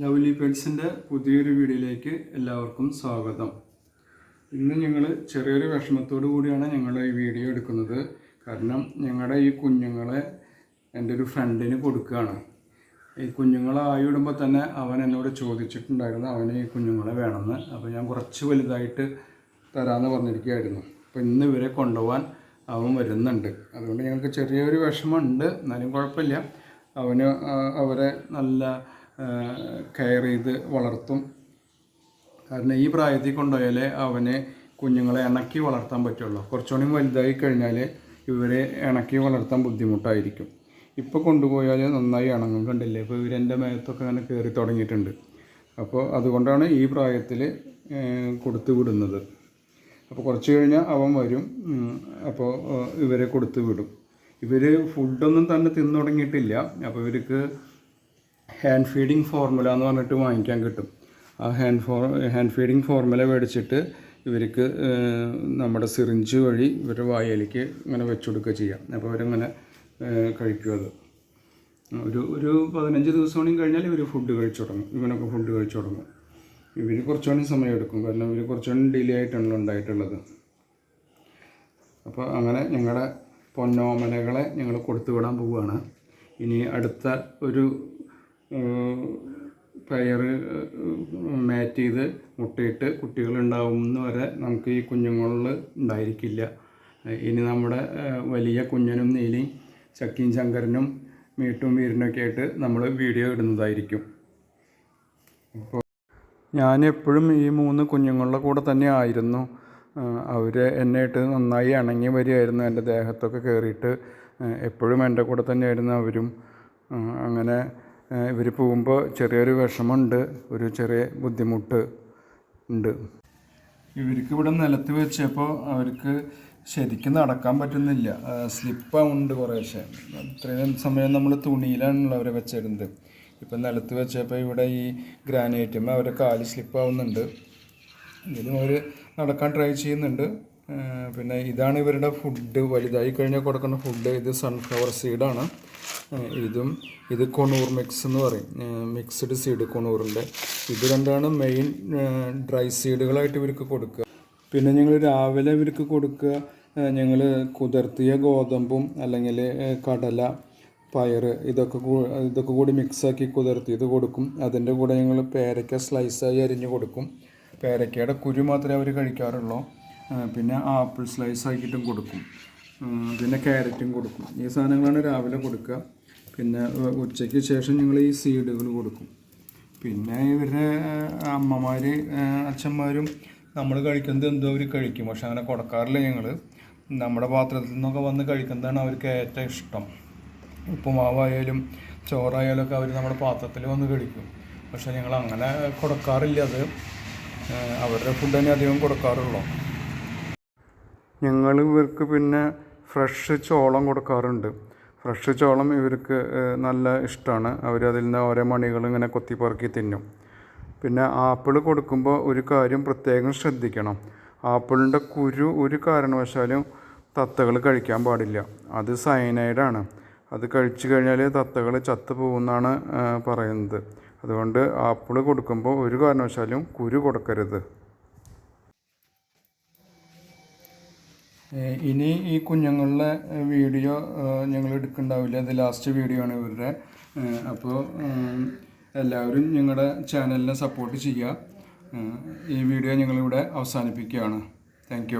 Lovely പെറ്റ്സിന്റെ പുതിയൊരു വീഡിയോയിലേക്ക് എല്ലാവർക്കും സ്വാഗതം. ഇന്ന് ഞങ്ങൾ ചെറിയൊരു വിഷമത്തോടു കൂടിയാണ് ഞങ്ങൾ ഈ വീഡിയോ എടുക്കുന്നത്. കാരണം ഞങ്ങളുടെ ഈ കുഞ്ഞുങ്ങളെ എന്റെ ഒരു ഫ്രണ്ടിന് കൊടുക്കുകയാണ് ഈ കുഞ്ഞുങ്ങളെ ആയിടുമ്പോൾ തന്നെ അവൻ എന്നോട് ചോദിച്ചിട്ടുണ്ടായിരുന്നു അവന് ഈ കുഞ്ഞുങ്ങളെ വേണമെന്ന്. അപ്പോൾ ഞാൻ കുറച്ച് വലുതായിട്ട് തരാമെന്ന് പറഞ്ഞിരിക്കുകയായിരുന്നു. അപ്പോൾ ഇന്ന് ഇവരെ കൊണ്ടുപോകാൻ അവൻ വരുന്നുണ്ട്. അതുകൊണ്ട് ഞങ്ങൾക്ക് ചെറിയൊരു വിഷമമുണ്ട്. എന്നാലും കുഴപ്പമില്ല. അവന് അവരെ നല്ല കെയർ ചെയ്ത് വളർത്തും. കാരണം ഈ പ്രായത്തിൽ കൊണ്ടുപോയാലേ അവനെ കുഞ്ഞുങ്ങളെ ഇണക്കി വളർത്താൻ പറ്റുള്ളൂ. കുറച്ചുകൂടി വലുതായി കഴിഞ്ഞാൽ ഇവരെ ഇണക്കി വളർത്താൻ ബുദ്ധിമുട്ടായിരിക്കും. ഇപ്പോൾ കൊണ്ടുപോയാൽ നന്നായി ഇണങ്ങും. കണ്ടില്ലേ? ഇപ്പോൾ ഇവരെന്റെ മേത്തൊക്കെ അങ്ങനെ കയറി തുടങ്ങിയിട്ടുണ്ട്. അപ്പോൾ അതുകൊണ്ടാണ് ഈ പ്രായത്തിൽ കൊടുത്തു വിടുന്നത്. അപ്പോൾ കുറച്ച് കഴിഞ്ഞാൽ അവൻ വരും. അപ്പോൾ ഇവരെ കൊടുത്തു വിടും. ഇവർ ഫുഡൊന്നും തന്നെ തിന്നു തുടങ്ങിയിട്ടില്ല. അപ്പോൾ ഇവർക്ക് ഹാൻഡ് ഫീഡിങ് ഫോർമുല എന്ന് പറഞ്ഞിട്ട് വാങ്ങിക്കാൻ കിട്ടും. ആ hand for hand feeding formula മേടിച്ചിട്ട് ഇവർക്ക് നമ്മുടെ സിറിഞ്ച് വഴി ഇവരുടെ വായയിലേക്ക് ഇങ്ങനെ വെച്ചുകൊടുക്കുക ചെയ്യാം. അപ്പോൾ അവരങ്ങനെ കഴിക്കുക കഴിക്കും അത്. ഒരു ഒരു പതിനഞ്ച് ദിവസം കൂടി കഴിഞ്ഞാൽ ഇവർ ഫുഡ് കഴിച്ചു തുടങ്ങും. ഇവനൊക്കെ ഫുഡ് കഴിച്ചു തുടങ്ങും. ഇവർ കുറച്ചുകൂടി സമയം എടുക്കും. കാരണം ഇവർ കുറച്ചുകൂടി ഡിലേ ആയിട്ടാണല്ലോ ഉണ്ടായിട്ടുള്ളത്. അപ്പോൾ അങ്ങനെ ഞങ്ങളുടെ പൊന്നോമലകളെ ഞങ്ങൾ കൊടുത്തു വിടാൻ പോവുകയാണ്. ഇനി അടുത്ത ഒരു പയർ മാറ്റ് ചെയ്ത് മുട്ടയിട്ട് കുട്ടികൾ ഉണ്ടാവുന്ന വരെ നമുക്ക് ഈ കുഞ്ഞുങ്ങളിൽ ഉണ്ടായിരിക്കില്ല. ഇനി നമ്മുടെ വലിയ കുഞ്ഞനും നീലിയും ചക്കിയും ശങ്കരനും മീട്ടും വീരനൊക്കെ ആയിട്ട് നമ്മൾ വീഡിയോ ഇടുന്നതായിരിക്കും. അപ്പോൾ ഞാൻ എപ്പോഴും ഈ മൂന്ന് കുഞ്ഞുങ്ങളുടെ കൂടെ തന്നെ ആയിരുന്നു. അവർ എന്നെയിട്ട് നന്നായി ഇണങ്ങി വരികയായിരുന്നു. എന്റെ ദേഹത്തൊക്കെ കയറിയിട്ട് എപ്പോഴും എന്റെ കൂടെ തന്നെയായിരുന്നു അവരും. അങ്ങനെ ഇവർ പോകുമ്പോൾ ചെറിയൊരു വിഷമമുണ്ട് ഒരു ചെറിയ ബുദ്ധിമുട്ട് ഉണ്ട്. ഇവർക്ക് ഇവിടെ നിലത്ത് വെച്ചപ്പോൾ അവർക്ക് ശരിക്കും നടക്കാൻ പറ്റുന്നില്ല. സ്ലിപ്പാവുന്നുണ്ട് കുറേശ്ശെ. ഇത്രയും സമയം നമ്മൾ തുണിയിലാണല്ലോ അവരെ വെച്ചിരുന്നത്. ഇപ്പം നിലത്ത് വെച്ചപ്പോൾ ഇവിടെ ഈ ഗ്രാനൈറ്റും അവരെ കാൽ സ്ലിപ്പാവുന്നുണ്ട് എങ്കിലും അവർ നടക്കാൻ ട്രൈ ചെയ്യുന്നുണ്ട്. പിന്നെ ഇതാണ് ഇവരുടെ ഫുഡ് വലുതായി കഴിഞ്ഞാൽ കൊടുക്കുന്ന ഫുഡ് ഇത് സൺഫ്ലവർ സീഡാണ് ഇതും ഇത് കൊണൂർ മിക്സ് എന്ന് പറയും. മിക്സ്ഡ് സീഡ് കൊണൂറിന്റെ ഇത് രണ്ടാണ് മെയിൻ ഡ്രൈ സീഡുകളായിട്ട് ഇവർക്ക് കൊടുക്കുക. പിന്നെ ഞങ്ങൾ രാവിലെ ഇവർക്ക് കൊടുക്കുക. ഞങ്ങൾ കുതിർത്തിയ ഗോതമ്പും അല്ലെങ്കിൽ കടല പയർ ഇതൊക്കെ ഇതൊക്കെ കൂടി മിക്സാക്കി കുതിർത്തി ഇത് കൊടുക്കും. അതിന്റെ കൂടെ ഞങ്ങൾ പേരയ്ക്ക സ്ലൈസായി അരിഞ്ഞ് കൊടുക്കും. പേരയ്ക്കയുടെ കുരു മാത്രമേ അവർ കഴിക്കാറുള്ളൂ. പിന്നെ ആപ്പിൾ സ്ലൈസ് ആക്കിയിട്ടും കൊടുക്കും. പിന്നെ ക്യാരറ്റും കൊടുക്കും. ഈ സാധനങ്ങളാണ് രാവിലെ കൊടുക്കുക. പിന്നെ ഉച്ചയ്ക്ക് ശേഷം ഞങ്ങൾ ഈ സീഡുകൾ കൊടുക്കും. പിന്നെ ഇവരുടെ അമ്മമാർ അച്ഛന്മാരും നമ്മൾ കഴിക്കുന്നത് എന്തോ അവർ കഴിക്കും. പക്ഷെ അങ്ങനെ കൊടുക്കാറില്ല ഞങ്ങൾ നമ്മുടെ പാത്രത്തിൽ നിന്നൊക്കെ വന്ന് കഴിക്കുന്നതാണ് അവർക്ക് ഏറ്റവും ഇഷ്ടം. ഉപ്പുമാവായാലും ചോറായാലും ഒക്കെ അവർ നമ്മുടെ പാത്രത്തിൽ വന്ന് കഴിക്കും. പക്ഷെ ഞങ്ങൾ അങ്ങനെ കൊടുക്കാറില്ല അത്. അവരുടെ ഫുഡ് തന്നെ അധികം കൊടുക്കാറുള്ളൂ. ഞങ്ങൾ ഇവർക്ക് പിന്നെ ഫ്രഷ് ചോളം കൊടുക്കാറുണ്ട്. ഫ്രഷ് ചോളം ഇവർക്ക് നല്ല ഇഷ്ടമാണ് അവർ അതിൽ നിന്ന് ഓരോ മണികൾ ഇങ്ങനെ കൊത്തിപ്പറക്കി തിന്നും. പിന്നെ ആപ്പിൾ കൊടുക്കുമ്പോൾ ഒരു കാര്യം പ്രത്യേകം ശ്രദ്ധിക്കണം. ആപ്പിളിന്റെ കുരു ഒരു കാരണവശാലും തത്തകൾ കഴിക്കാൻ പാടില്ല. അത് സയനൈഡാണ്. അത് കഴിച്ചു കഴിഞ്ഞാൽ തത്തകൾ ചത്തു പോകുമെന്നാണ് പറയുന്നത്. അതുകൊണ്ട് ആപ്പിൾ കൊടുക്കുമ്പോൾ ഒരു കാരണവശാലും കുരു കൊടുക്കരുത്. ഇനി ഈ കുഞ്ഞുങ്ങളുടെ വീഡിയോ ഞങ്ങൾ എടുക്കുന്നുണ്ടാവില്ല ഇത് ലാസ്റ്റ് വീഡിയോ ആണ് ഇവരുടെ. അപ്പോൾ എല്ലാവരും ഞങ്ങളുടെ ചാനലിനെ സപ്പോർട്ട് ചെയ്യുക. ഈ വീഡിയോ ഞങ്ങളിവിടെ അവസാനിപ്പിക്കുകയാണ്. താങ്ക്